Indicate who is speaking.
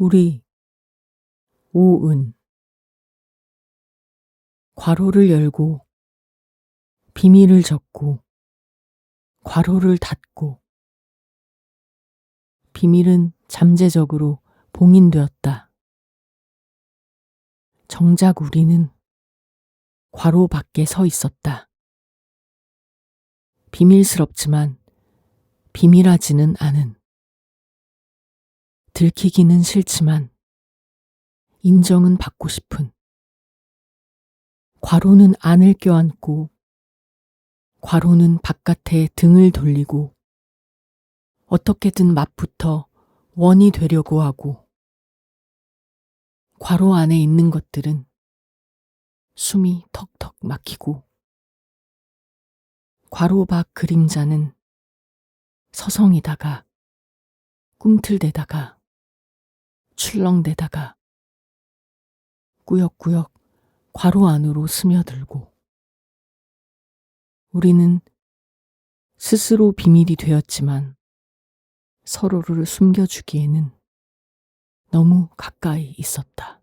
Speaker 1: 우리 오은 괄호를 열고 비밀을 적고 괄호를 닫고 비밀은 잠재적으로 봉인되었다. 정작 우리는 괄호 밖에 서 있었다. 비밀스럽지만 비밀하지는 않은 들키기는 싫지만 인정은 받고 싶은. 괄호는 안을 껴안고 괄호는 바깥에 등을 돌리고 어떻게든 맛부터 원이 되려고 하고. 괄호 안에 있는 것들은 숨이 턱턱 막히고. 괄호 밖 그림자는 서성이다가 꿈틀대다가 출렁대다가 꾸역꾸역 괄호 안으로 스며들고 우리는 스스로 비밀이 되었지만 서로를 숨겨주기에는 너무 가까이 있었다.